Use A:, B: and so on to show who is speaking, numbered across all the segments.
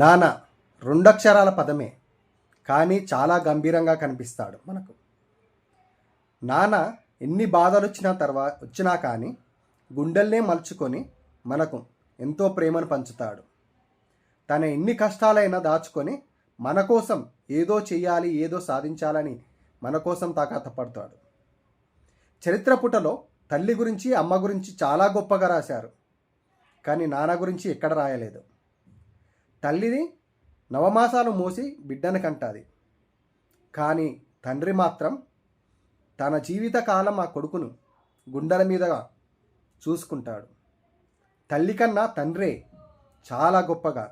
A: నాన్న రెండక్షరాల పదమే కానీ చాలా గంభీరంగా కనిపిస్తాడు మనకు నాన్న ఎన్ని బాధలు వచ్చినా తర్వా వచ్చినా కానీ గుండెల్నే మలుచుకొని మనకు ఎంతో ప్రేమను పంచుతాడు తన ఎన్ని కష్టాలైనా దాచుకొని మన కోసం ఏదో చేయాలి ఏదో సాధించాలని మన కోసం తాకాతపడతాడు చరిత్ర పుటలో తల్లి గురించి అమ్మ గురించి చాలా గొప్పగా రాశారు కానీ నాన్న గురించి ఎక్కడ రాయలేదు తల్లిని నవమాసాలు మూసి కంటాది కానీ తండ్రి మాత్రం తన జీవితకాలం ఆ కొడుకును గుండెల మీదగా చూసుకుంటాడు తల్లి కన్నా తండ్రే చాలా గొప్పగా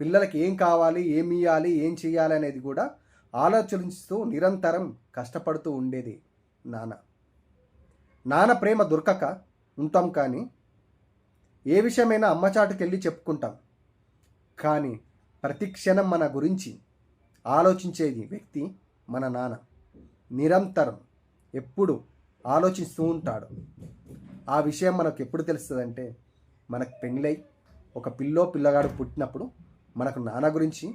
A: పిల్లలకి ఏం కావాలి ఏం ఇవ్వాలి ఏం చేయాలి అనేది కూడా ఆలోచించుతూ నిరంతరం కష్టపడుతూ ఉండేది నాన్న నాన్న ప్రేమ దొరకక ఉంటాం కానీ ఏ విషయమైనా అమ్మచాటుకెళ్ళి చెప్పుకుంటాం కానీ ప్రతి క్షణం మన గురించి ఆలోచించేది వ్యక్తి మన నాన్న నిరంతరం ఎప్పుడు ఆలోచిస్తూ ఉంటాడు ఆ విషయం మనకు ఎప్పుడు తెలుస్తుందంటే మనకు పెళ్ళై ఒక పిల్లో పిల్లగాడు పుట్టినప్పుడు మనకు నాన్న గురించి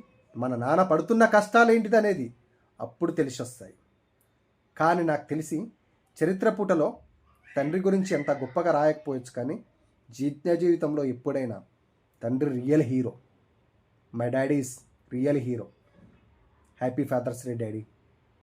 A: మన నాన్న పడుతున్న కష్టాలు ఏంటిదనేది అప్పుడు తెలిసి వస్తాయి కానీ నాకు తెలిసి చరిత్ర పూటలో తండ్రి గురించి ఎంత గొప్పగా రాయకపోవచ్చు కానీ జీత్య జీవితంలో ఎప్పుడైనా తండ్రి real hero My daddy is real hero. Happy Father's Day, Daddy.